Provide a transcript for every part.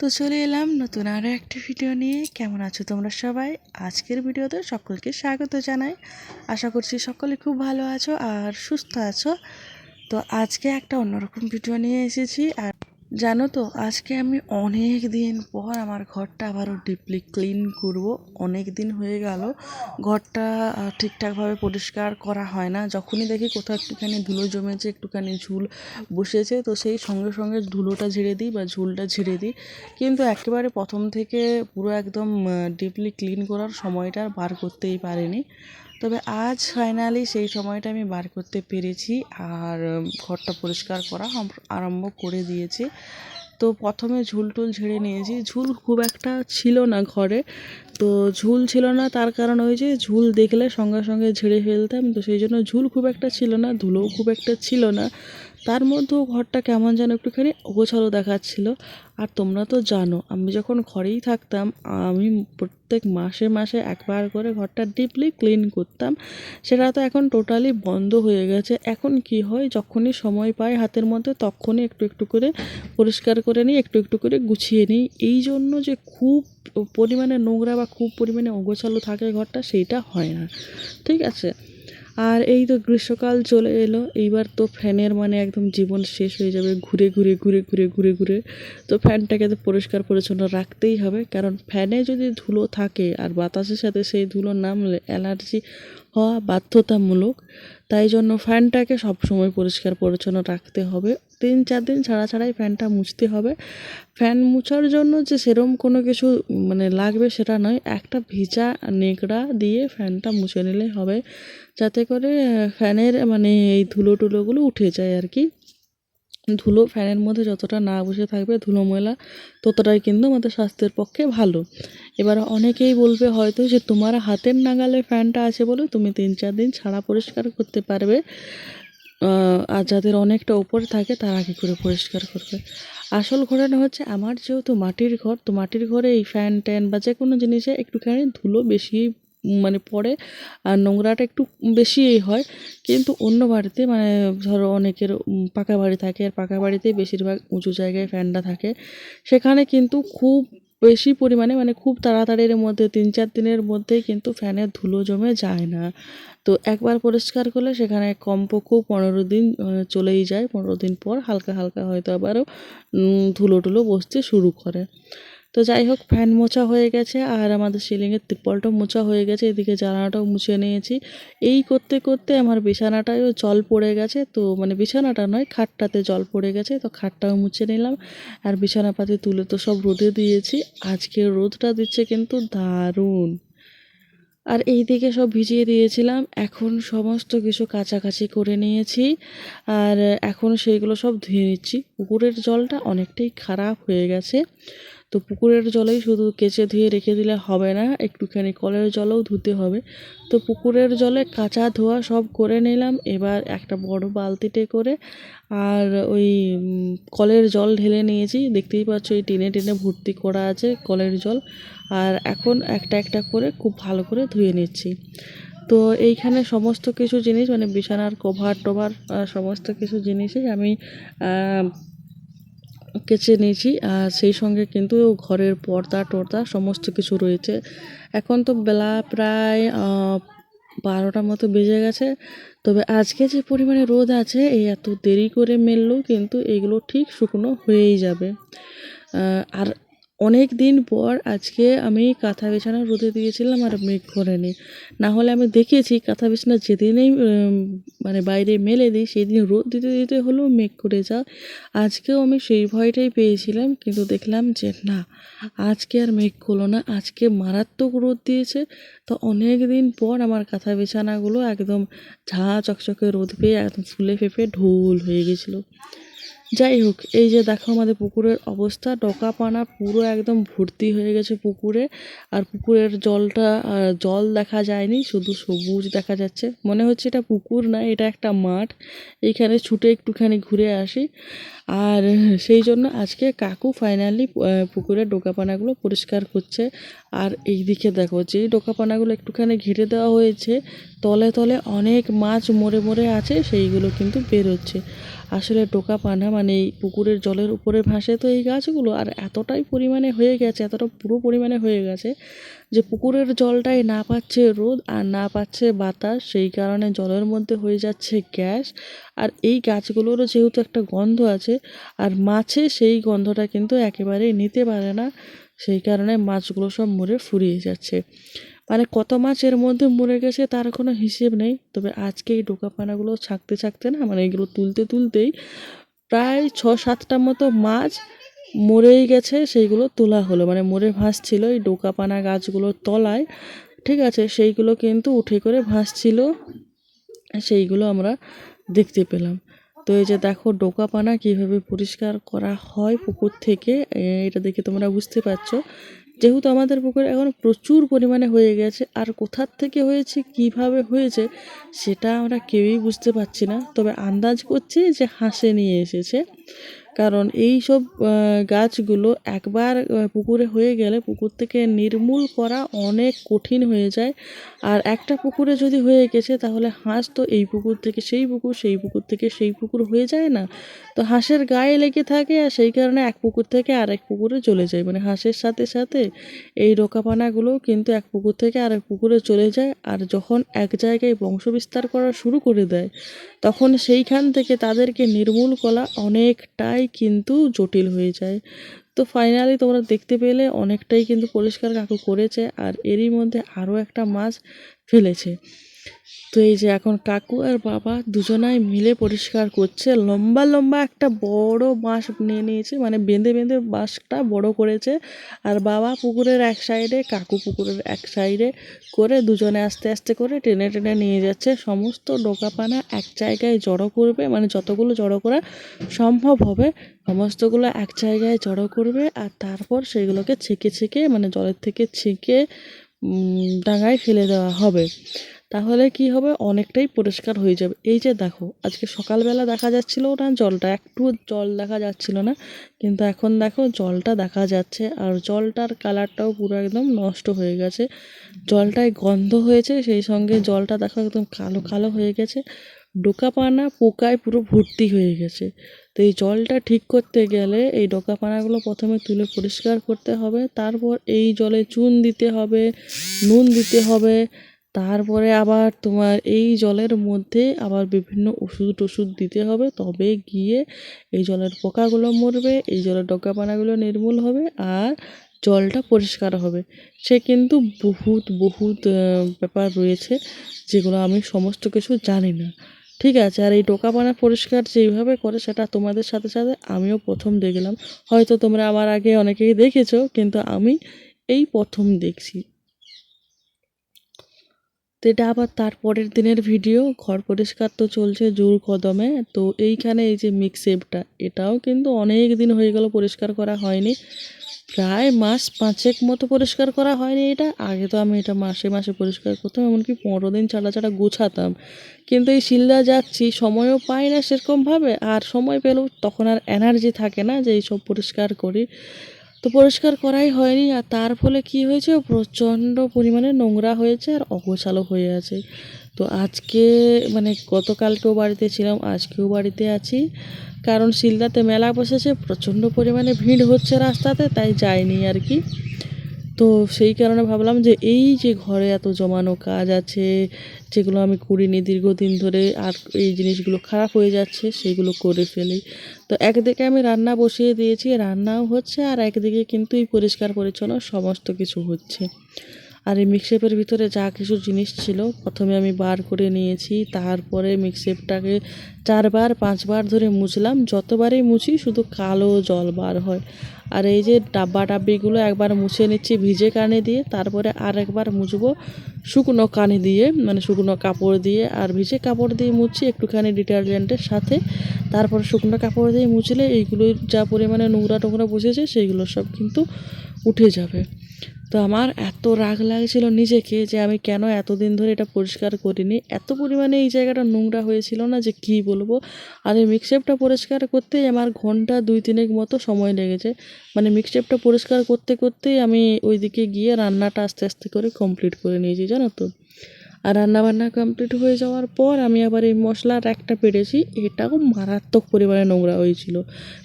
তো চলে এলাম নতুন আরও একটি ভিডিও নিয়ে। কেমন আছো তোমরা সবাই? আজকের ভিডিওতে সকলকে স্বাগত জানাই। আশা করছি সকলে খুব ভালো আছো আর সুস্থ আছো। তো আজকে একটা অন্যরকম ভিডিও নিয়ে এসেছি আর জানো তো, আজকে আমি অনেক দিন পর আমার ঘরটা আবারও ডিপলি ক্লিন করব। অনেক দিন হয়ে গেল, ঘরটা ঠিকঠাকভাবে পরিষ্কার করা হয় না। যখনই দেখি কোথাও একটুখানি ধুলো জমেছে, একটুখানি ঝুল বসেছে, তো সেই সঙ্গে সঙ্গে ধুলোটা ঝেড়ে দিই বা ঝুলটা ঝেড়ে দিই। কিন্তু একেবারে প্রথম থেকে পুরো একদম ডিপলি ক্লিন করার সময়টা বার করতেই পারিনি। তবে আজ ফাইনালি সেই সময়টা আমি বার করতে পেরেছি আর ঘরটা পরিষ্কার করা আরম্ভ করে দিয়েছি। তো প্রথমে ঝুল টুল ঝেড়ে নিয়েছি। ঝুল খুব একটা ছিল না ঘরে। তো ঝুল ছিল না, তার কারণ ওই যে ঝুল দেখলে সঙ্গে সঙ্গে ঝেড়ে ফেলতাম। তো সেই জন্য ঝুল খুব একটা ছিল না, ধুলোও খুব একটা ছিল না। তার মধ্যেও ঘরটা কেমন যেন একটুখানি অগোছালো দেখাচ্ছিল। আর তোমরা তো জানো, আমি যখন ঘরেই থাকতাম, আমি প্রত্যেক মাসে মাসে একবার করে ঘরটা ডিপলি ক্লিন করতাম। সেটা তো এখন টোটালি বন্ধ হয়ে গেছে। এখন কি হয়, যখনই সময় পাই হাতের মধ্যে, তখনই একটু একটু করে পরিষ্কার করে নিই, একটু একটু করে গুছিয়ে নিই। এই জন্য যে খুব পরিমাণে নোংরা বা খুব পরিমাণে অগোছালো থাকে ঘরটা সেইটা হয় না। ঠিক আছে? আর এই তো গ্রীষ্মকাল চলে এলো, এইবার তো ফ্যানের মানে একদম জীবন শেষ হয়ে যাবে ঘুরে ঘুরে ঘুরে ঘুরে ঘুরে ঘুরে। তো ফ্যানটাকে তো পরিষ্কার পরিচ্ছন্ন রাখতেই হবে, কারণ ফ্যানে যদি ধুলো থাকে আর বাতাসের সাথে সেই ধুলো নামলে অ্যালার্জি হওয়া বাধ্যতামূলক। তাই জন্য ফ্যানটাকে সবসময় পরিষ্কার পরিচ্ছন্ন রাখতে হবে। তিন চার দিন ছাড়া ছাড়াই ফ্যানটা মুছতে হবে। ফ্যান মুছার জন্য যে সেরম কোনো কিছু মানে লাগবে সেটা নয়, একটা ভিজা নেকড়া দিয়ে ফ্যানটা মুছে নিলেই হবে। যাতে করে ফ্যানের মানে এই ধুলো টুলোগুলো উঠে যায় আর কি। ধুলো ফ্যানের মধ্যে যতটা না বসে থাকবে, ধুলো ময়লা ততটাই কিন্তু আমাদের স্বাস্থ্যের পক্ষে ভালো। এবার অনেকেই বলবে হয়তো যে, তোমার হাতের নাগালে ফ্যানটা আছে বলে তুমি তিন চার দিন ছাড়া পরিষ্কার করতে পারবে। আর যাদের অনেকটা উপরে থাকে তারা কী করে পরিষ্কার করবে। আসল ঘটনা হচ্ছে আমার যেহেতু মাটির ঘর, তো মাটির ঘরে এই ফ্যান ট্যান বা যে কোনো জিনিসে একটুখানি ধুলো বেশি মানে পড়ে আর নোংরাটা একটু বেশিই হয়। কিন্তু অন্য বাড়িতে মানে ধরো অনেকের পাকা বাড়ি থাকে আর পাকা বাড়িতে বেশিরভাগ উঁচু জায়গায় ফ্যানটা থাকে। সেখানে কিন্তু খুব বেশি পরিমাণে মানে খুব তাড়াতাড়ির মধ্যে, তিন চার দিনের মধ্যেই কিন্তু ফ্যানের ধুলো জমে যায় না। তো একবার পরিষ্কার করলে সেখানে কমপক্ষেও পনেরো দিন চলেই যায়। পনেরো দিন পর হালকা হালকা হয়তো আবারও ধুলো টুলো বসতে শুরু করে। তো যাই হোক ফ্যান মোছা হয়ে গেছে আর আমাদের সিলিংয়ের তিপ্পলটাও মোছা হয়ে গেছে। এদিকে জানালাটাও মুছে নিয়েছি। এই করতে করতে আমার বিছানাটায়ও জল পড়ে গেছে। তো মানে বিছানাটা নয়, খাটটাতে জল পড়ে গেছে। তো খাটটাও মুছে নিলাম। আর বিছানাপাতি তুলে তো সব রোদে দিয়েছি। আজকে রোদটা দিচ্ছে কিন্তু দারুণ। আর এই দিকে সব ভিজিয়ে দিয়েছিলাম। এখন সমস্ত কিছু কাছাকাছি করে নিয়েছি। আর এখন সেইগুলো সব ধুয়ে নিচ্ছি। পুকুরের জলটা অনেকটাই খারাপ হয়ে গেছে। তো পুকুরের জলেই শুধু কেচে ধুয়ে রেখে দিলে হবে না, একটুখানি কলের জলও ধুতে হবে। তো পুকুরের জলে কাঁচা ধোয়া সব করে নিলাম, এবার একটা বড় বালতিতে করে আর ওই কলের জল ঢেলে নিয়েছি। দেখতেই পাচ্ছ এই টেনে টেনে ভর্তি করা আছে কলের জল। আর এখন একটা একটা করে খুব ভালো করে ধুয়ে নিচ্ছি। তো এইখানে সমস্ত কিছু জিনিস মানে বিছানার কভার টোভার সমস্ত কিছু জিনিসই আমি কেচে নিয়েছি। আর সেই সঙ্গে কিন্তু ঘরের পর্দা টর্দা সমস্ত কিছু রয়েছে। এখন তো বেলা প্রায় বারোটার মতো বেজে গেছে। তবে আজকে যে পরিমাণে রোদ আছে, এই এত দেরি করে মেললেও কিন্তু এগুলো ঠিক শুকনো হয়েই যাবে। আর অনেক দিন পর আজকে আমি কাঁথা বিছানা রোদে দিয়েছিলাম আর মেঘ করেনি না হলে আমি দেখেছি কাঁথা বিছানা যেদিনেই মানে বাইরে মেলে দিই, সেদিন রোদ দিতে দিতে হলেও মেঘ করে যায়। আজকেও আমি সেই ভয়টাই পেয়েছিলাম, কিন্তু দেখলাম যে না, আজকে আর মেঘ করল না। আজকে মারাত্মক রোদ দিয়েছে। তো অনেক দিন পর আমার কাঁথা বিছানাগুলো একদম ঝা চকচকে রোদ পেয়ে একদম ফুলে ফেঁপে ঢোল হয়ে গেছিল। যাই হোক, এই যে দেখো আমাদের পুকুরের অবস্থা ডকা পানা পুরো একদম ভর্তি হয়ে গেছে পুকুরে, আর পুকুরের জলটা জল দেখা যায়নি, শুধু সবুজ দেখা যাচ্ছে। মনে হচ্ছে এটা পুকুর না, এটা একটা মাঠ। এইখানে ছুটে একটুখানি ঘুরে আসি। আর সেই জন্য আজকে কাকু ফাইনালি পুকুরের ডোকাপানাগুলো পরিষ্কার করছে। আর এই দিকে দেখো, যেই ডোকাপানাগুলো একটুখানি ঘিরে দেওয়া হয়েছে, তলে তলে অনেক মাছ মরে মরে আছে, সেইগুলো কিন্তু বেরোচ্ছে। আসলে টোকা পানা মানে এই পুকুরের জলের উপরে ভাসে তো এই গাছগুলো, আর এতটাই পরিমাণে হয়ে গেছে, এতটা পুরো পরিমাণে হয়ে গেছে, যে পুকুরের জলটাই না পাচ্ছে রোদ আর না পাচ্ছে বাতাস, সেই কারণে জলের মধ্যে হয়ে যাচ্ছে গ্যাস। আর এই গাছগুলোরও যেহেতু একটা গন্ধ আছে, আর মাছে সেই গন্ধটা কিন্তু একেবারেই নিতে পারে না। সেই কারণে মাছগুলো সব মরে ফুরিয়ে যাচ্ছে। মানে কত মাছ এর মধ্যে মরে গেছে তার কোনো হিসেব নেই। তবে আজকে এই ডোকাপানাগুলো ছাঁকতে ছাঁকতে না মানে এগুলো তুলতে তুলতেই প্রায় ছ সাতটা মতো মাছ মরেই গেছে, সেইগুলো তোলা হলো। মানে মরে ভাসছিল এই ডোকাপানা গাছগুলোর তলায়, ঠিক আছে? সেইগুলো কিন্তু উঠে করে ভাসছিল, সেইগুলো আমরা দেখতে পেলাম। তো এই যে দেখো ডোকা পানা কীভাবে পরিষ্কার করা হয় পুকুর থেকে এটা দেখে তোমরা বুঝতে পারছ। যেহেতু আমাদের পুকুর এখন প্রচুর পরিমাণে হয়ে গেছে, আর কোথার থেকে হয়েছে, কীভাবে হয়েছে, সেটা আমরা কেউই বুঝতে পারছি না। তবে আন্দাজ করছি যে হাঁসে নিয়ে এসেছে। কারণ এই সব গাছগুলো একবার পুকুরে হয়ে গেলে পুকুর থেকে নির্মূল করা অনেক কঠিন হয়ে যায়। আর একটা পুকুরে যদি হয়ে গেছে, তাহলে হাঁস তো এই পুকুর থেকে সেই পুকুর সেই পুকুর থেকে সেই পুকুর হয়ে যায় না। তো হাঁসের গায়ে লেগে থাকে আর সেই কারণে এক পুকুর থেকে আরেক পুকুরে চলে যায়। মানে হাঁসের সাথে সাথে এই রোকাপানাগুলো কিন্তু এক পুকুর থেকে আরেক পুকুরে চলে যায় আর যখন এক জায়গায় বংশবিস্তার করা শুরু করে দেয়, তখন সেইখান থেকে তাদেরকে নির্মূল করা অনেকটাই কিন্তু জটিল হয়ে যায়। তো ফাইনালি তোমরা দেখতে পেলে অনেকটাই কিন্তু পরিষ্কার কাকু করেছে আর এরই মধ্যে আরও একটা মাছ ফেলেছে। তো এই যে এখন কাকু আর বাবা দুজনাই মিলে পরিষ্কার করছে। লম্বা লম্বা একটা বড় বাঁশ নিয়ে নিয়েছে মানে বেঁধে বেঁধে বাঁশটা বড় করেছে। আর বাবা পুকুরের এক সাইডে, কাকু পুকুরের এক সাইডে করে দুজনে আস্তে আস্তে করে টেনে টেনে নিয়ে যাচ্ছে। সমস্ত ডোকাপানা এক জায়গায় জড়ো করবে মানে যতগুলো জড়ো করা সম্ভব হবে, সমস্তগুলো এক জায়গায় জড়ো করবে আর তারপর সেগুলোকে ছেঁকে ছেঁকে মানে জলের থেকে ছেঁকে ডাঙায় ফেলে দেওয়া হবে। তাহলে কি হবে? অনেকটাই পরিষ্কার হয়ে যাবে। এই যে দেখো, আজকে সকালবেলা দেখা যাচ্ছিল না জলটা একটু জল দেখা যাচ্ছিল না। কিন্তু এখন দেখো, জলটা দেখা যাচ্ছে আর জলটার কালারটাও পুরো একদম নষ্ট হয়ে গেছে। জলটায় গন্ধ হয়েছে, সেই সঙ্গে জলটা দেখো একদম কালো কালো হয়ে গেছে। ডোকাপানা পোকায় পুরো ভর্তি হয়ে গেছে। তো এই জলটা ঠিক করতে গেলে এই ডোকাপানাগুলো প্রথমে তুলে পরিষ্কার করতে হবে। তারপর এই জলে চুন দিতে হবে, নুন দিতে হবে। তারপরে আবার তোমার এই জলের মধ্যে আবার বিভিন্ন ওষুধ টষুধ দিতে হবে। তবে গিয়ে এই জলের পোকাগুলো মরবে, এই জলের ডগাপানাগুলো নির্মূল হবে আর জলটা পরিষ্কার হবে। সে কিন্তু বহুত বহুত ব্যাপার রয়েছে যেগুলো আমি সমস্ত কিছু জানি না। ঠিক আছে, আর এই ডোকাপানা পরিষ্কার যেইভাবে করে সেটা তোমাদের সাথে সাথে আমিও প্রথম দেখলাম। হয়তো তোমরা আমার আগে অনেকেই দেখেছ, কিন্তু আমি এই প্রথম দেখছি। তো এটা আবার তারপরের দিনের ভিডিও, ঘর পরিষ্কার তো চলছে জোর কদমে, তো এইখানে এই যে মিক্সেপটা এটাও কিন্তু অনেক দিন হয়ে গেল পরিষ্কার করা হয়নি। প্রায় মাস পাঁচেক মতো পরিষ্কার করা হয়নি এটা, আগে তো আমি এটা মাসে মাসে পরিষ্কার করতাম, এমনকি পনেরো দিন ছাড়া ছাড়া গোছাতাম। কিন্তু এই শিলদা যাচ্ছি, সময়ও পাই না সেরকমভাবে, আর সময় পেলেও তখন আর এনার্জি থাকে না যে এইসব পরিষ্কার করি। তো পরিষ্কার করাই হয়নি, আর তার ফলে কি হয়েছে? প্রচণ্ড পরিমাণে নোংরা হয়েছে আর অগোছালো হয়ে আছে। তো আজকে মানে গতকালকেও বাড়িতে ছিলাম, আজকেও বাড়িতে আছি। কারণ শিলদাতে মেলা বসেছে, প্রচণ্ড পরিমাণে ভিড় হচ্ছে রাস্তাতে, তাই যায়নি আর কি। তো সেই কারণে ভাবলাম যে এই যে ঘরে এত জমানো কাজ আছে, যেগুলো আমি করিনি দীর্ঘদিন ধরে, আর এই জিনিসগুলো খারাপ হয়ে যাচ্ছে, সেগুলো করে ফেলি। তো একদিকে আমি রান্না বসিয়ে দিয়েছি, রান্নাও হচ্ছে, আর একদিকে কিন্তু এই পরিষ্কার পরিচ্ছন্ন সমস্ত কিছু হচ্ছে। আর এই মিক্সেপের ভিতরে যা কিছু জিনিস ছিল, প্রথমে আমি বার করে নিয়েছি, তারপরে মিক্সেপটাকে চারবার, পাঁচবার ধরে মুছলাম। যতবারই মুছি শুধু কালো জল বার হয়। আর এই যে ডাব্বা ডাব্বিগুলো একবার মুছে নিচ্ছি ভিজে কানে দিয়ে, তারপরে আর একবার মুছবো শুকনো কানে দিয়ে মানে শুকনো কাপড় দিয়ে। আর ভিজে কাপড় দিয়ে মুছছি একটুখানি ডিটারজেন্টের সাথে। তারপর শুকনো কাপড় দিয়ে মুছলে এইগুলোর যা পরিমাণে নোংরা টোংরা বসেছে, সেইগুলো সব কিন্তু উঠে যাবে। তো আমার এত রাগ লাগছিল নিজেকে যে আমি কেন এতদিন ধরে এটা পরিষ্কার করিনি? এত পরিমাণে এই জায়গাটা নোংরা হয়েছিল না যে কি বলব? আর এই মিক্সেপটা পরিষ্কার করতেই আমার ঘণ্টা দুই তিনেক মতো সময় লেগেছে। মানে মিক্সেপটা পরিষ্কার করতে করতেই আমি ওইদিকে গিয়ে রান্নাটা আস্তে আস্তে করে কমপ্লিট করে নিয়েছি, জানো তো? আর রান্নাবান্না কমপ্লিট হয়ে যাওয়ার পর আমি আবার এই মশলার একটা পেরেছি। এটাও মারাত্মক পরিমাণে নোংরা হয়েছিল।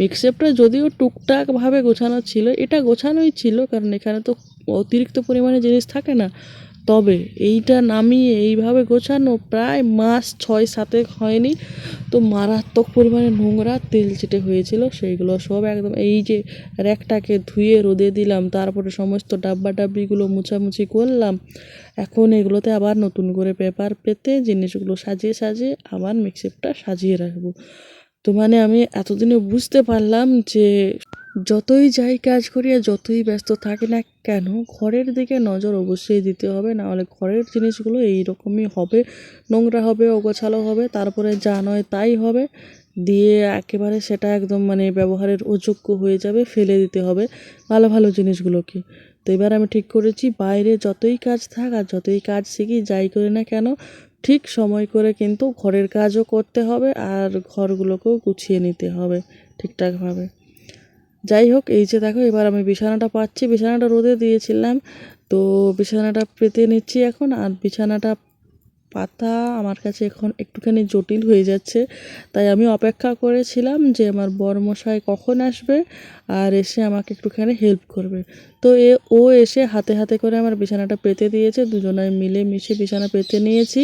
মিক্সেপটা যদিও টুকটাকভাবে গোছানো ছিল, এটা গোছানোই ছিল কারণ এখানে তো অতিরিক্ত পরিমাণে জিনিস থাকে না। তবে এইটা নামিয়ে এইভাবে গোছানো প্রায় মাস ছয় সাতেক হয়নি। তো মারাত্মক পরিমাণে নোংরা তেল চেটে হয়েছিল, সেইগুলো সব একদম এই যে র্যাকটাকে ধুয়ে রোদে দিলাম, তারপরে সমস্ত ডাব্বা ডাব্বিগুলো মুছামুছি করলাম। এখন এগুলোতে আবার নতুন করে পেপার পেতে জিনিসগুলো সাজিয়ে সাজিয়ে আবার মিক্সিপটা সাজিয়ে রাখব। তো মানে আমি এতদিনে বুঝতে পারলাম যে যতই যাই কাজ করি আর যতই ব্যস্ত থাকি না কেন, ঘরের দিকে নজর অবশ্যই দিতে হবে। নাহলে ঘরের জিনিসগুলো এই রকমই হবে। নোংরা হবে, অগোছালো হবে, তারপরে যা নয় তাই হবে। দিয়ে একেবারে সেটা একদম মানে ব্যবহারের অযোগ্য হয়ে যাবে, ফেলে দিতে হবে ভালো ভালো জিনিসগুলোকে। তো এবার আমি ঠিক করেছি, বাইরে যতই কাজ থাক আর যতই কাজ শিখি, যাই করি না কেন, ঠিক সময় করে কিন্তু ঘরের কাজও করতে হবে আর ঘরগুলোকেও গুছিয়ে নিতে হবে ঠিকঠাকভাবে। যাই হোক, এই যে দেখো, এবার আমি বিছানাটা পাচ্ছি। বিছানাটা রোদে দিয়েছিলাম, তো বিছানাটা পেতে নিচ্ছি এখন। আর বিছানাটা পাতা আমার কাছে এখন একটুখানি জটিল হয়ে যাচ্ছে। তাই আমি অপেক্ষা করেছিলাম যে আমার বরমশাই কখন আসবে আর এসে আমাকে একটুখানি হেল্প করবে। তো এ, ও এসে হাতে হাতে করে আমার বিছানাটা পেতে দিয়েছে। দুজনে মিলে মিশে বিছানা পেতে নিয়েছি।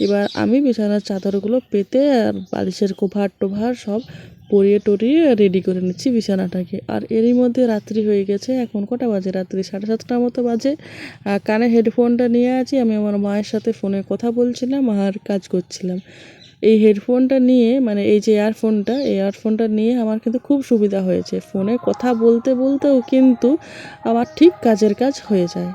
এবার আমি বিছানার চাদরগুলো পেতে আর বালিশের কোভার টোভার সব পরিয়ে টরিয়ে রেডি করে নিচ্ছি বিছানাটাকে। আর এরই মধ্যে রাত্রি হয়ে গেছে, এখন কটা বাজে রাত্রি? সাড়ে সাতটার মতো বাজে। কানে হেডফোনটা নিয়ে আছি, আমি আমার মায়ের সাথে ফোনে কথা বলছিলাম, আর কাজ করছিলাম। এই হেডফোনটা নিয়ে মানে এই যে ইয়ারফোনটা এই ইয়ারফোনটা নিয়ে আমার কিন্তু খুব সুবিধা হয়েছে। ফোনে কথা বলতে বলতেও কিন্তু আমার ঠিক কাজের কাজ হয়ে যায়।